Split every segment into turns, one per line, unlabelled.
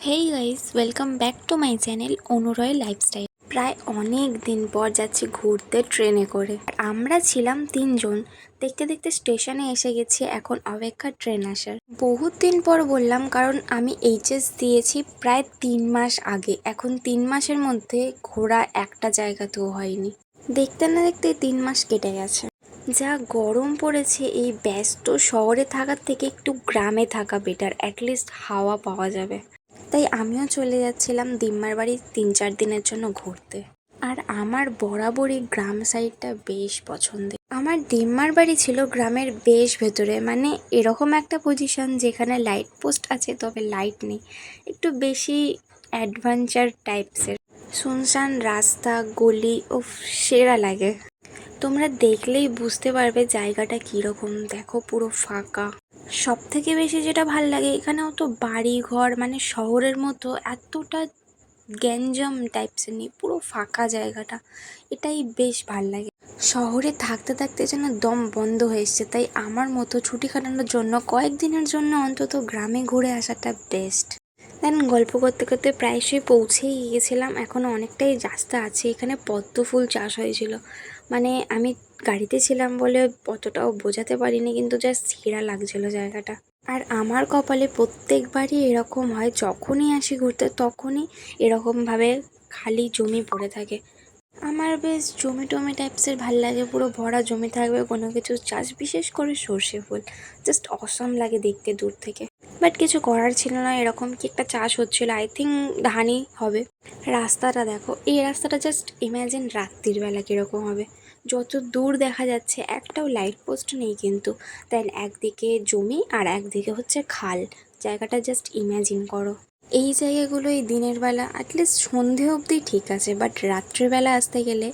Hey guys welcome back to my channel Anuroy lifestyle প্রায় অনেক দিন পর যাচ্ছি ঘুরতে ট্রেনে করে। আমরা ছিলাম তিনজন। দেখতে দেখতে স্টেশনে এসে গেছি, এখন অপেক্ষা ট্রেন আসার। বহুত দিন পর বললাম, কারণ আমি এইচএস দিয়েছি প্রায় তিন মাস আগে। এখন তিন মাসের মধ্যে ঘোরা একটা জায়গাতেও হয়নি। দেখতে না দেখতে তিন মাস কেটে গেছে। যা গরম পড়েছে, এই ব্যস্ত শহরে থাকার থেকে একটু গ্রামে থাকা বেটার অ্যাটলিস্ট হাওয়া পাওয়া যাবে। তাই আমিও চলে যাচ্ছিলাম দিম্মার বাড়ি তিন চার দিনের জন্য ঘুরতে। আর আমার বরাবরই গ্রাম সাইডটা বেশ পছন্দের। আমার দিম্মার বাড়ি ছিল গ্রামের বেশ ভেতরে মানে এরকম একটা পজিশন যেখানে লাইট পোস্ট আছে, তবে লাইট নেই। একটু বেশি অ্যাডভেঞ্চার টাইপসের শুনশান, রাস্তা, গলি ও সেরা লাগে। তোমরা দেখলেই বুঝতে পারবে জায়গাটা কীরকম। দেখো পুরো ফাঁকা। সব থেকে বেশি যেটা ভালো লাগে এখানে অত বাড়ি ঘর মানে শহরের মতো এতটা গ্যাঞ্জাম টাইপসের নেই, পুরো ফাঁকা জায়গাটা। এটাই বেশ ভালো লাগে। শহরে থাকতে থাকতে যেন দম বন্ধ হয়ে এসছে, তাই আমার মতো ছুটি কাটানোর জন্য, কয়েকদিনের জন্য অন্তত গ্রামে ঘুরে আসাটা বেস্ট। দেন গল্প করতে করতে প্রায়শই পৌঁছেই গিয়েছিলাম এখনও অনেকটাই রাস্তা আছে, এখানে পদ্ম ফুল চাষ হয়েছিল। মানে আমি গাড়িতে ছিলাম বলে অতটাও বোঝাতে পারিনি, কিন্তু জাস্ট সেরা লাগছিল জায়গাটা। আর আমার কপালে প্রত্যেকবারই এরকম হয়, যখনই আসি ঘুরতে তখনই এরকমভাবে খালি জমি পড়ে থাকে। আমার বেশ জমি টমি টাইপসের ভালো লাগে, পুরো ভরা জমি থাকবে, কোনো কিছু চাষ বিশেষ করে সর্ষে ফুল জাস্ট অসম লাগে দেখতে দূর থেকে। বাট কিছু করার ছিল না, এরকম কি একটা চাষ হচ্ছিল? আই থিঙ্ক ধানই হবে। রাস্তাটা দেখো, এই রাস্তাটা জাস্ট ইম্যাজিন রাত্রির বেলা কীরকম হবে। যত দূর দেখা যাচ্ছে, একটাও লাইট পোস্ট নেই কিন্তু। দেন একদিকে জমি আর একদিকে হচ্ছে খাল। জায়গাটা জাস্ট ইম্যাজিন করো। এই জায়গাগুলো এই দিনের বেলা অ্যাটলিস্ট সন্ধে অবধি ঠিক আছে বাট রাত্রেবেলা আসতে গেলে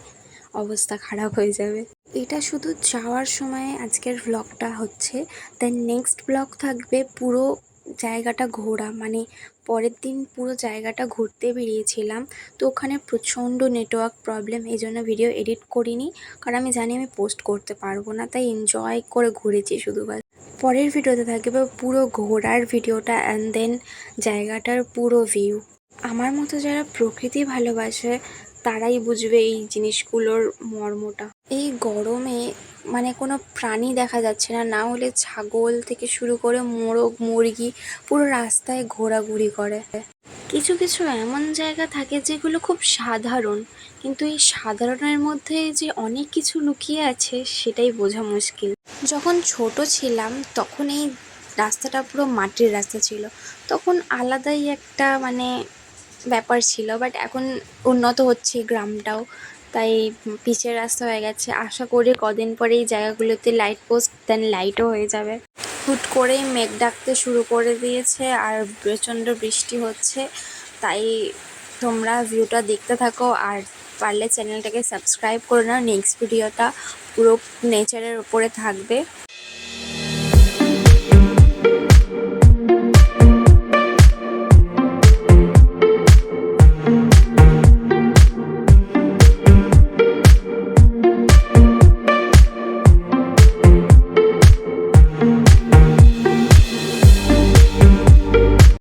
অবস্থা খারাপ হয়ে যাবে। এটা শুধু যাওয়ার সময় আজকের ব্লগটা হচ্ছে। দেন নেক্সট ব্লগ থাকবে পুরো জায়গাটা ঘোরা মানে পরের দিন পুরো জায়গাটা ঘুরতে বেরিয়েছিলাম। তো ওখানে প্রচণ্ড নেটওয়ার্ক প্রবলেম এই জন্য ভিডিও এডিট করিনি। কারণ আমি জানি আমি পোস্ট করতে পারব না, তাই এনজয় করে ঘুরেছি শুধু পরের ভিডিওতে থাকবে পুরো ঘোরার ভিডিওটা অ্যান্ড দেন জায়গাটার পুরো ভিউ আমার মতো যারা প্রকৃতি ভালোবাসে, তারাই বুঝবে এই জিনিসগুলোর মর্মটা। এই গরমে মানে কোনো প্রাণী দেখা যাচ্ছে না। না হলে ছাগল থেকে শুরু করে মোরগ, মুরগি পুরো রাস্তায় ঘোরাঘুরি করে। কিছু কিছু এমন জায়গা থাকে যেগুলো খুব সাধারণ। কিন্তু এই সাধারণের মধ্যে যে অনেক কিছু লুকিয়ে আছে, সেটাই বোঝা মুশকিল। যখন ছোট ছিলাম, তখন এই রাস্তাটা পুরো মাটির রাস্তা ছিল। তখন আলাদাই একটা মানে ব্যাপার ছিল বাট এখন উন্নত হচ্ছে গ্রামটাও। তাই পিচের রাস্তা হয়ে গেছে। আশা করি কদিন পরে এই জায়গাগুলোতে লাইট পোস্ট দেন লাইটও হয়ে যাবে। হুট করেই মেঘ ডাকতে শুরু করে দিয়েছে আর প্রচণ্ড বৃষ্টি হচ্ছে। তাই তোমরা ভিউটা দেখতে থাকো আর পারলে চ্যানেলটাকে সাবস্ক্রাইব করে নাও। নেক্সট ভিডিওটা পুরো নেচারের ওপরে থাকবে।